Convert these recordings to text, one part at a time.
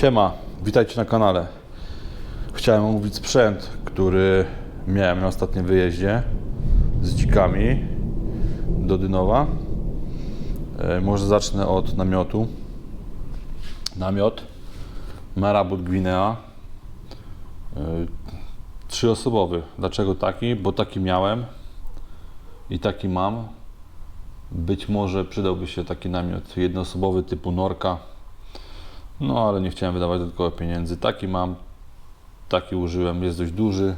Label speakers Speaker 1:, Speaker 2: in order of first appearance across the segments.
Speaker 1: Siema, witajcie na kanale. Chciałem omówić sprzęt, który miałem na ostatnim wyjeździe z dzikami do Dynowa. E, Może zacznę od namiotu. Namiot Marabut Gwinea. E, Trzyosobowy. Dlaczego taki? Bo taki miałem i taki mam. Być może przydałby się taki namiot jednoosobowy typu Norka. No ale nie chciałem wydawać dodatkowo pieniędzy. Taki mam, taki użyłem, jest dość duży,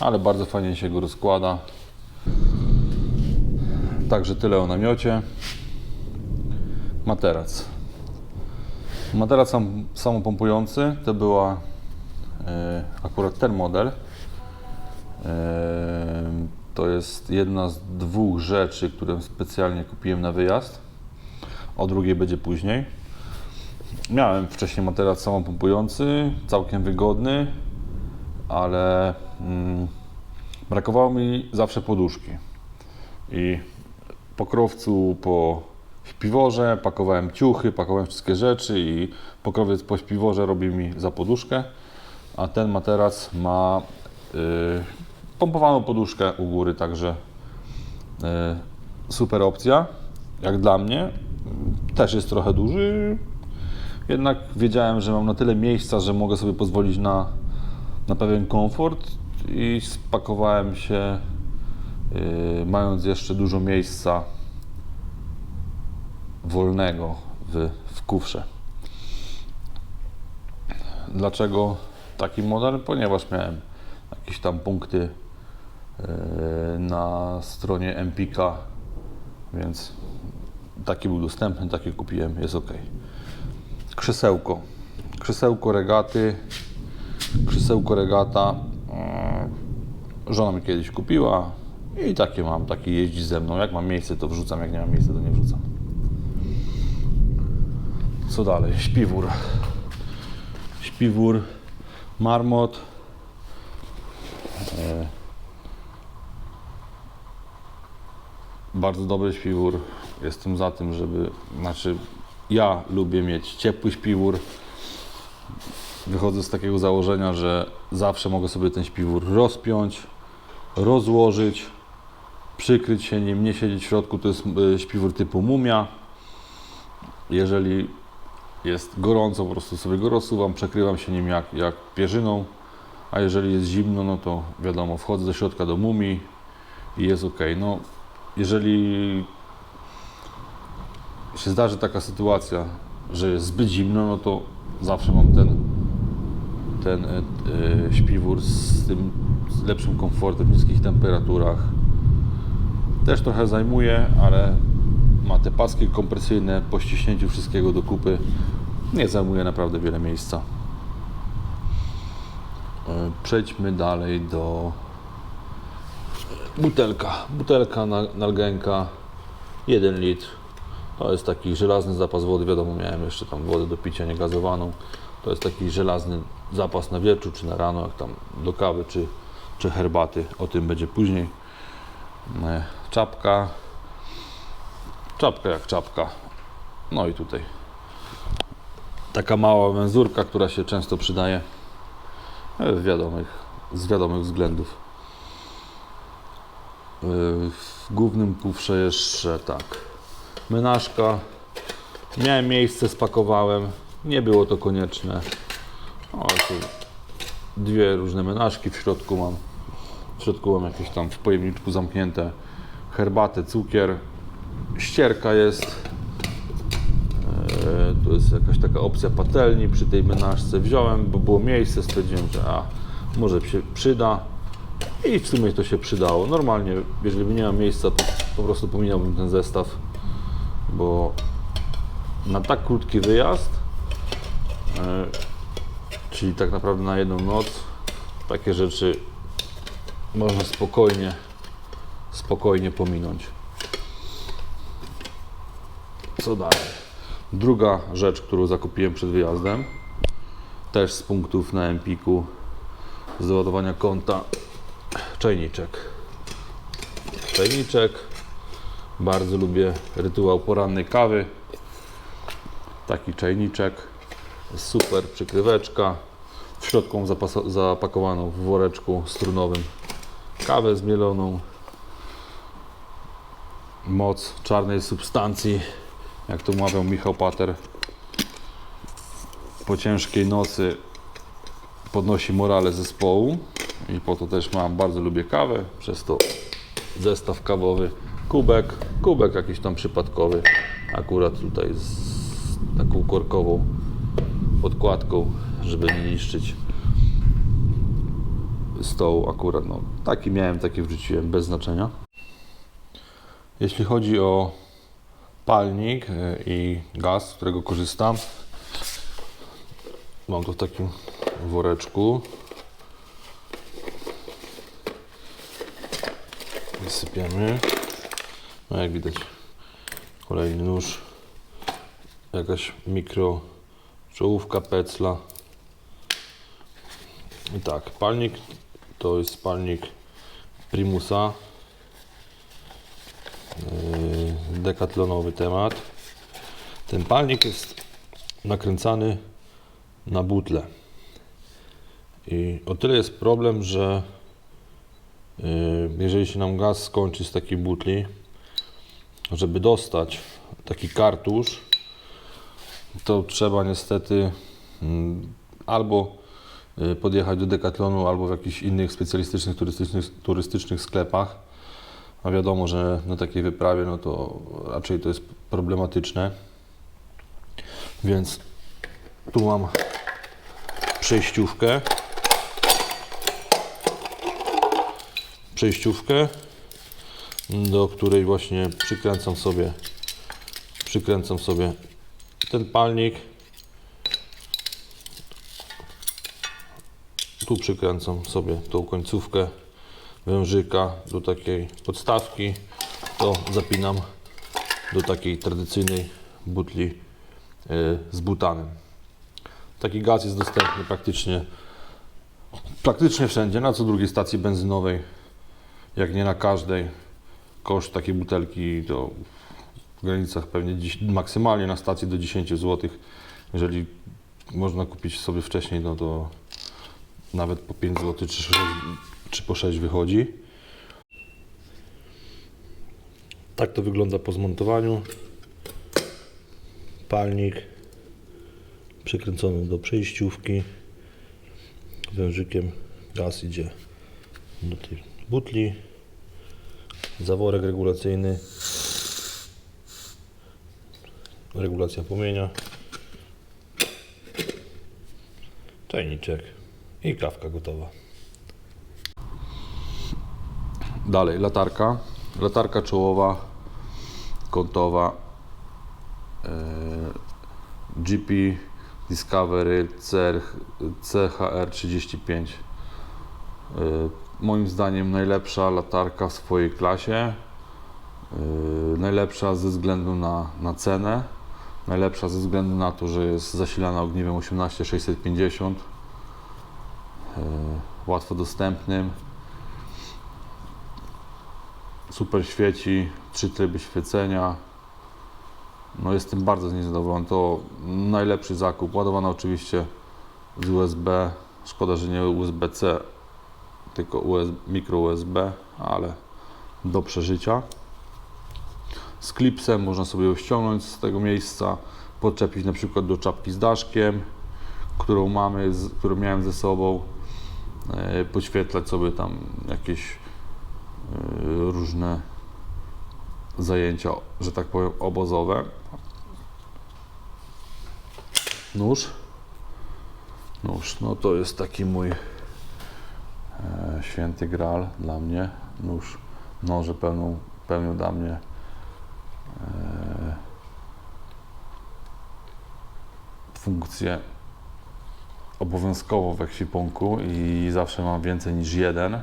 Speaker 1: ale bardzo fajnie się go rozkłada. Także tyle o namiocie. Materac. Materac sam, samopompujący to była e, akurat ten model. E, to jest jedna z dwóch rzeczy, które specjalnie kupiłem na wyjazd. O drugiej będzie później. Miałem wcześniej materac samopompujący, całkiem wygodny, ale mm, brakowało mi zawsze poduszki. I po krowcu, po śpiworze pakowałem ciuchy, pakowałem wszystkie rzeczy i pokrowiec po śpiworze robił mi za poduszkę, a ten materac ma y, pompowaną poduszkę u góry, także y, super opcja, jak dla mnie. Też jest trochę duży, jednak wiedziałem, że mam na tyle miejsca, że mogę sobie pozwolić na, na pewien komfort i spakowałem się, yy, mając jeszcze dużo miejsca wolnego w, w kufrze. Dlaczego taki model? Ponieważ miałem jakieś tam punkty yy, na stronie Empika, więc taki był dostępny, taki kupiłem, jest ok. Krzesełko. Krzesełko regaty. Krzesełko regata. mm, Żona mi kiedyś kupiła i takie mam, takie jeździ ze mną. Jak mam miejsce, to wrzucam, jak nie mam miejsca, to nie wrzucam. Co dalej? Śpiwór. Śpiwór, marmot. E, Bardzo dobry śpiwór. Jestem za tym, żeby, znaczy ja lubię mieć ciepły śpiwór. Wychodzę z takiego założenia, że zawsze mogę sobie ten śpiwór rozpiąć, rozłożyć, przykryć się nim, nie siedzieć w środku. To jest y, śpiwór typu mumia. Jeżeli jest gorąco, po prostu sobie go rozsuwam, przekrywam się nim jak, jak pierzyną. A jeżeli jest zimno, no to wiadomo, wchodzę do środka do mumii i jest ok. No, jeżeli się zdarzy taka sytuacja, że jest zbyt zimno, no to zawsze mam ten, ten e, e, śpiwór z tym z lepszym komfortem, w niskich temperaturach. Też trochę zajmuje, ale ma te paski kompresyjne po ściśnięciu wszystkiego do kupy. Nie zajmuje naprawdę wiele miejsca. E, Przejdźmy dalej do butelka. Butelka na, nalgenka 1 litr. To jest taki żelazny zapas wody. Wiadomo, miałem jeszcze tam wodę do picia niegazowaną. To jest taki żelazny zapas na wieczór czy na rano, jak tam do kawy czy, czy herbaty. O tym będzie później. E, Czapka. Czapka jak czapka. No i tutaj taka mała węzurka, która się często przydaje e, w wiadomych, z wiadomych względów. E, W głównym kufrze jeszcze tak. Menażka. Miałem miejsce, spakowałem. Nie było to konieczne. O, tu dwie różne menażki w środku mam. W środku mam jakieś tam w pojemniczku zamknięte herbatę, cukier. Ścierka jest. E, To jest jakaś taka opcja patelni przy tej menażce. Wziąłem, bo było miejsce, stwierdziłem, że a, może się przyda. I w sumie to się przydało. Normalnie, jeżeli by nie ma miejsca, to po prostu pominąłbym ten zestaw, bo na tak krótki wyjazd, e, czyli tak naprawdę na jedną noc, takie rzeczy można spokojnie, spokojnie pominąć. Co dalej? Druga rzecz, którą zakupiłem przed wyjazdem, też z punktów na Empiku z doładowania konta, czajniczek. Czajniczek. Bardzo lubię rytuał porannej kawy. Taki czajniczek. Super, przykryweczka. W środku zapakowaną w woreczku strunowym kawę zmieloną. Moc czarnej substancji, jak to mawiał Michał Pater. Po ciężkiej nocy podnosi morale zespołu i po to też mam, bardzo lubię kawę, przez to zestaw kawowy, kubek, kubek jakiś tam przypadkowy, akurat tutaj z taką korkową podkładką, żeby nie niszczyć stołu akurat, no taki miałem, taki wrzuciłem, bez znaczenia. Jeśli chodzi o palnik y, i gaz, z którego korzystam, mam to w takim woreczku. Wysypiemy. No jak widać, kolejny nóż, jakaś mikro czołówka pecla. I tak, palnik to jest palnik Primusa. Yy, Dekatlonowy temat. Ten palnik jest nakręcany na butle. I o tyle jest problem, że yy, jeżeli się nam gaz skończy z takiej butli, żeby dostać taki kartusz, to trzeba niestety mm, albo y, podjechać do Decathlonu, albo w jakichś innych specjalistycznych turystycznych, turystycznych sklepach. A wiadomo, że na takiej wyprawie no to raczej to jest problematyczne. Więc tu mam przejściówkę. Przejściówkę, do której właśnie przykręcam sobie przykręcam sobie ten palnik. Tu przykręcam sobie tą końcówkę wężyka do takiej podstawki. To zapinam do takiej tradycyjnej butli y, z butanem. Taki gaz jest dostępny praktycznie praktycznie wszędzie, na co drugiej stacji benzynowej, jak nie na każdej. Koszt takiej butelki to w granicach pewnie maksymalnie na stacji do 10 zł. Jeżeli można kupić sobie wcześniej, no to nawet po 5 zł czy, 6, czy po 6 wychodzi. Tak to wygląda po zmontowaniu. Palnik przykręcony do przejściówki. Wężykiem gaz idzie do tej butli. Zaworek regulacyjny regulacja płomienia, czajniczek i kawka gotowa. Dalej, latarka. Latarka czołowa, kątowa e, GP Discovery CR, CHR35. Moim zdaniem najlepsza latarka w swojej klasie. Yy, najlepsza ze względu na, na cenę, najlepsza ze względu na to, że jest zasilana ogniwem 18650, yy, łatwo dostępnym, super świeci, trzy tryby świecenia. No jestem bardzo z. To najlepszy zakup. Ładowana oczywiście z USB. Szkoda, że nie USB-C, tylko USB, mikro USB, ale do przeżycia. Z klipsem można sobie ją ściągnąć z tego miejsca, podczepić na przykład do czapki z daszkiem, którą mamy, z, którą miałem ze sobą, e, podświetlać sobie tam jakieś e, różne zajęcia, że tak powiem, obozowe. Nóż. Nóż, no to jest taki mój święty gral dla mnie. Nóż, noże pełną, pełnią dla mnie e, funkcję obowiązkowo w ekwipunku i zawsze mam więcej niż jeden.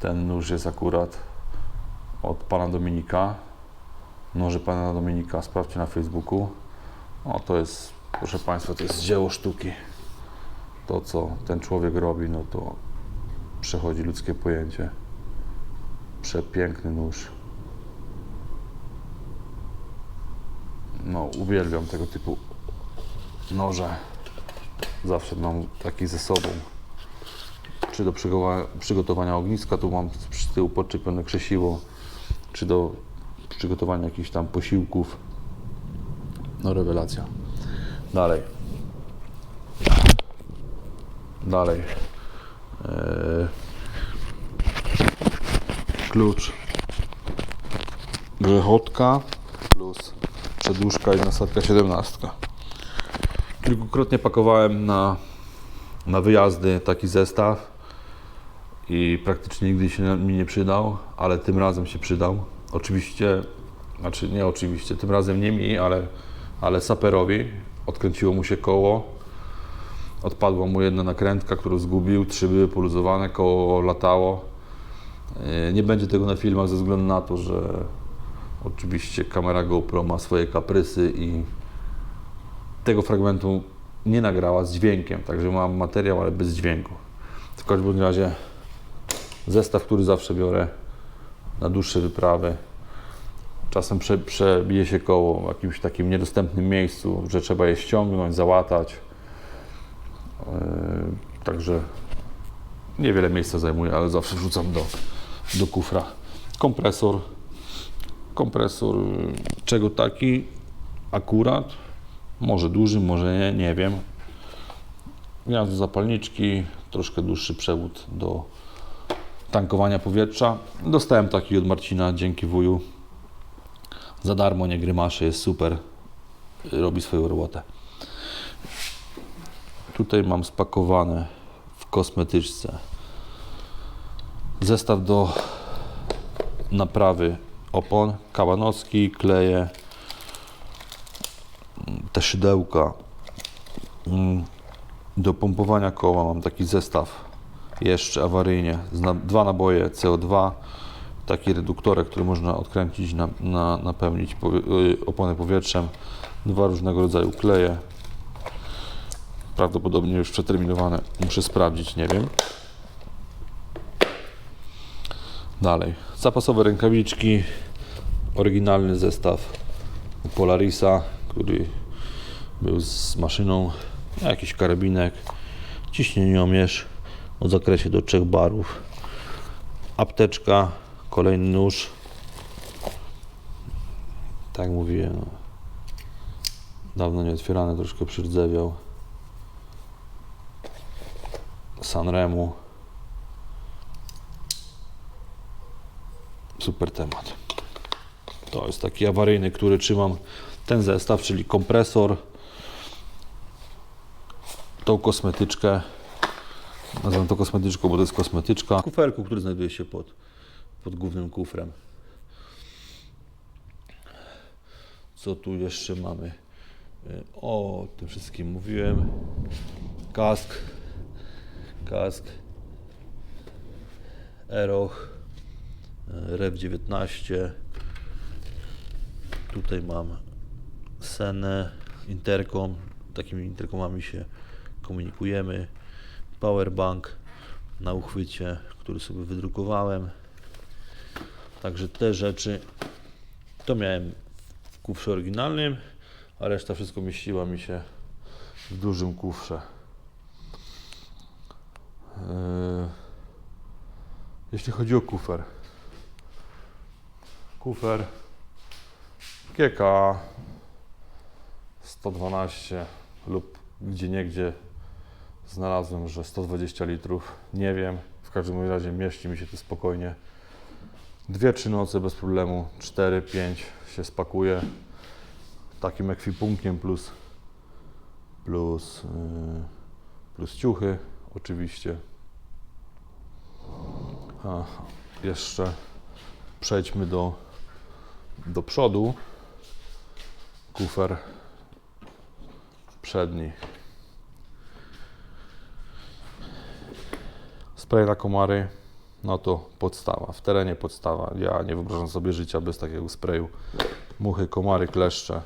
Speaker 1: Ten nóż jest akurat od pana Dominika. Noże pana Dominika, sprawdźcie na Facebooku. O, to jest, proszę Państwa, to jest dzieło sztuki. To, co ten człowiek robi, no to przechodzi ludzkie pojęcie. Przepiękny nóż. No, uwielbiam tego typu noże. Zawsze mam taki ze sobą. Czy do przygotowania, ogniska, tu mam z tyłu podczepione krzesiwo, czy do przygotowania jakichś tam posiłków. No rewelacja. Dalej. Dalej. Eee, klucz. Grzechotka plus przedłużka i nasadka 17. Kilkukrotnie pakowałem na, na wyjazdy taki zestaw i praktycznie nigdy się mi nie przydał, ale tym razem się przydał. Oczywiście, znaczy nie oczywiście, tym razem nie mi, ale, ale saperowi. Odkręciło mu się koło, odpadła mu jedna nakrętka, którą zgubił, trzy były poluzowane, koło latało. Yy, Nie będzie tego na filmach ze względu na to, że oczywiście kamera GoPro ma swoje kaprysy i tego fragmentu nie nagrała z dźwiękiem, także mam materiał, ale bez dźwięku. W każdym razie zestaw, który zawsze biorę na dłuższe wyprawy. Czasem prze, przebije się koło w jakimś takim niedostępnym miejscu, że trzeba je ściągnąć, załatać. Yy, Także niewiele miejsca zajmuje, ale zawsze wrzucam do, do kufra. Kompresor. Kompresor, czego taki akurat? Może duży, może nie, nie wiem. Gniazdo zapalniczki, troszkę dłuższy przewód do tankowania powietrza. Dostałem taki od Marcina, dzięki wuju. Za darmo, nie grymaszy, jest super. Robi swoją robotę. Tutaj mam spakowane w kosmetyczce zestaw do naprawy opon, kabanocki, kleje, te szydełka. Mm, Do pompowania koła mam taki zestaw jeszcze awaryjnie. Dwa naboje CO2, taki reduktorek, który można odkręcić, na, na, napełnić y, oponę powietrzem. Dwa różnego rodzaju kleje. Prawdopodobnie już przeterminowane. Muszę sprawdzić, nie wiem. Dalej. Zapasowe rękawiczki. Oryginalny zestaw Polarisa, który był z maszyną. Jakiś karabinek. Ciśnieniomierz o zakresie do 3 barów. Apteczka. Kolejny nóż. Tak mówiłem. No. Dawno nie otwierany, troszkę przydzewiał. Sanremu. Super temat. To jest taki awaryjny, który trzymam ten zestaw, czyli kompresor, tą kosmetyczkę. Nazywam to kosmetyczką, bo to jest kosmetyczka. W kuferku, który znajduje się pod, pod głównym kufrem. Co tu jeszcze mamy? Y, O tym wszystkim mówiłem. Kask. Kask. Eroch. Rev 19. Tutaj mam Senę, interkom. Takimi interkomami się komunikujemy. Powerbank na uchwycie, który sobie wydrukowałem. Także te rzeczy to miałem w kufrze oryginalnym, a reszta wszystko mieściła mi się w dużym kufrze. Yy, Jeśli chodzi o kufer. Kufer GK 112 lub gdzie niegdzie znalazłem, że 120 litrów. Nie wiem. W każdym razie mieści mi się tu spokojnie. Dwie, trzy noce bez problemu. 4, 5 się spakuje. Takim ekwipunkiem plus plus yy, plus ciuchy oczywiście. Jeszcze przejdźmy do, do przodu. Kufer przedni. Spray na komary, no to podstawa. W terenie podstawa. Ja nie wyobrażam sobie życia bez takiego sprayu. Muchy, komary, kleszcze.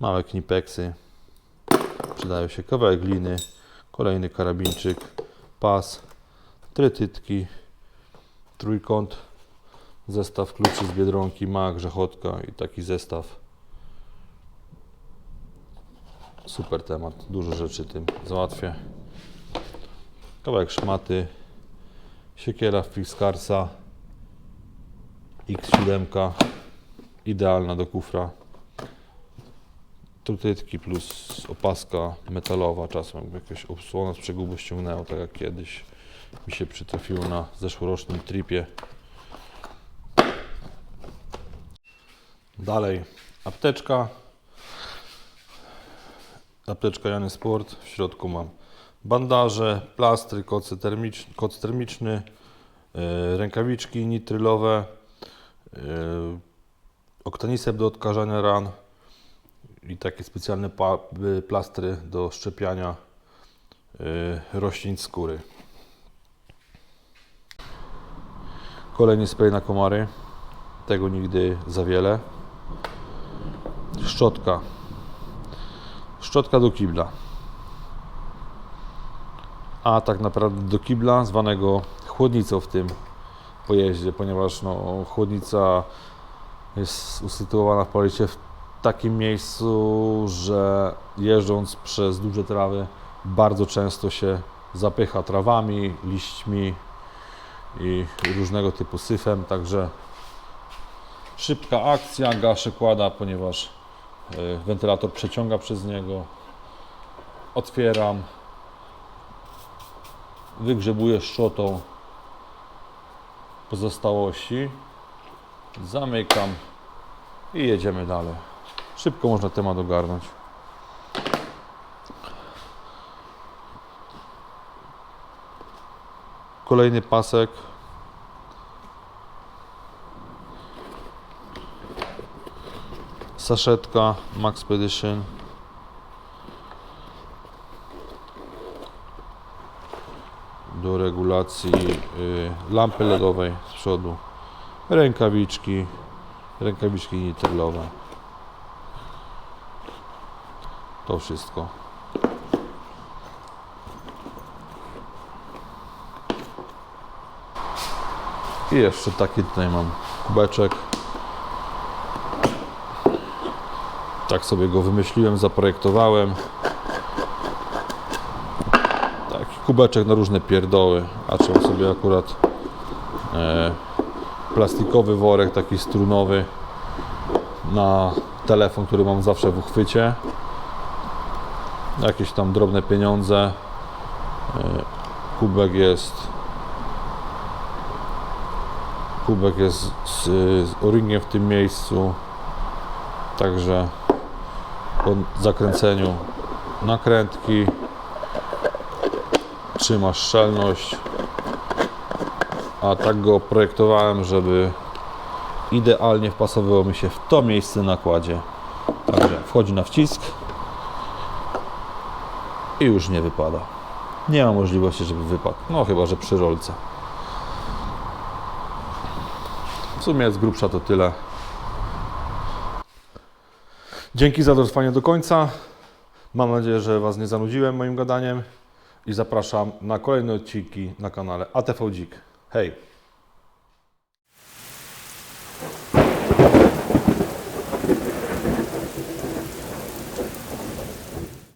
Speaker 1: Małe knipeksy. Przydają się kawałek gliny, Kolejny karabinczyk, pas, trytytki, trójkąt, zestaw kluczy z Biedronki, ma grzechotka i taki zestaw. Super temat, dużo rzeczy tym załatwię. Kawałek szmaty, siekiera Fixkarsa, X7, idealna do kufra. Trytytki plus opaska metalowa, czasem jakby jakaś obsłona z przegubu ściągnęło, tak jak kiedyś mi się przytrafiło na zeszłorocznym tripie. Dalej apteczka. Apteczka Jany Sport. W środku mam bandaże, plastry, kocy termicz, koc termiczny, yy, rękawiczki nitrylowe, yy, oktanisep do odkażania ran i takie specjalne y, plastry do szczepiania yy, roślin skóry. Kolejny spray na komary. Tego nigdy za wiele. Szczotka. Szczotka do kibla. A tak naprawdę do kibla, zwanego chłodnicą w tym pojeździe, ponieważ no, chłodnica jest usytuowana w policie w takim miejscu, że jeżdżąc przez duże trawy bardzo często się zapycha trawami, liśćmi i różnego typu syfem, także szybka akcja, gaszę kłada, ponieważ y, wentylator przeciąga przez niego. Otwieram, wygrzebuję szczotą pozostałości, zamykam i jedziemy dalej. Szybko można temat ogarnąć. Kolejny pasek. Saszetka Maxpedition. Do regulacji y, lampy LEDowej z przodu. Rękawiczki. Rękawiczki nitrylowe. To wszystko. I jeszcze taki tutaj mam kubeczek. Tak sobie go wymyśliłem, zaprojektowałem. Taki kubeczek na różne pierdoły. A trzeba sobie akurat e, plastikowy worek, taki strunowy na telefon, który mam zawsze w uchwycie. Jakieś tam drobne pieniądze. E, kubek jest kubek jest z, z o-ringiem w tym miejscu. Także po zakręceniu nakrętki trzyma szczelność. A tak go projektowałem, żeby idealnie wpasowywał mi się w to miejsce na kładzie. Także wchodzi na wcisk i już nie wypada. Nie ma możliwości, żeby wypadł. No chyba, że przy rolce. W sumie z grubsza to tyle. Dzięki za dotrwanie do końca. Mam nadzieję, że Was nie zanudziłem moim gadaniem i zapraszam na kolejne odcinki na kanale ATV Dzik. Hej!